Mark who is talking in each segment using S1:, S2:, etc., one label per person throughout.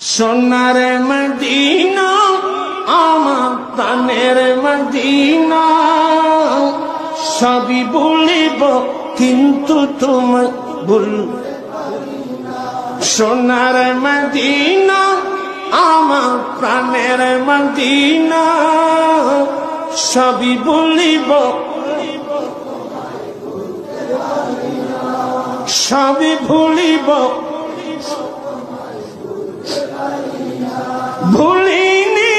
S1: সোনার মদিনা, আমার প্রাণের মদিনা। সবই বলিব, কিন্তু তোমায় বল সোনার মদিনা, আমার প্রাণের মদিনা। সবই বলিব, সবই ভুলিব ভুলিনি,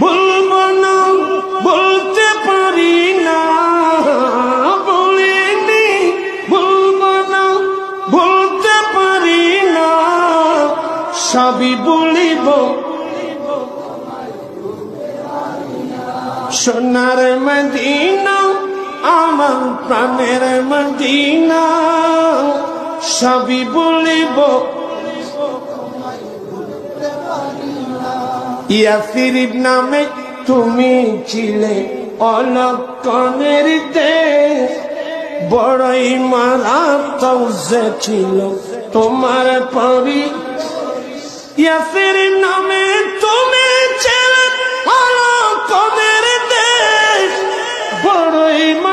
S1: ভুলব না বলতে পারি না। ভুলিনি, ভুলব না বলতে পারি না। সবই বলিব। সোনার মদিনা, আমার প্রাণের মদিনা। সবই বলিব। ইয়াসির নামে তুমি ছিলে অলকনের দেশ। বড়ই মারা ছিল তোমার পরি। ইয়াসির নামে তুমি ছিলে অলকনের দেশ। বড়ই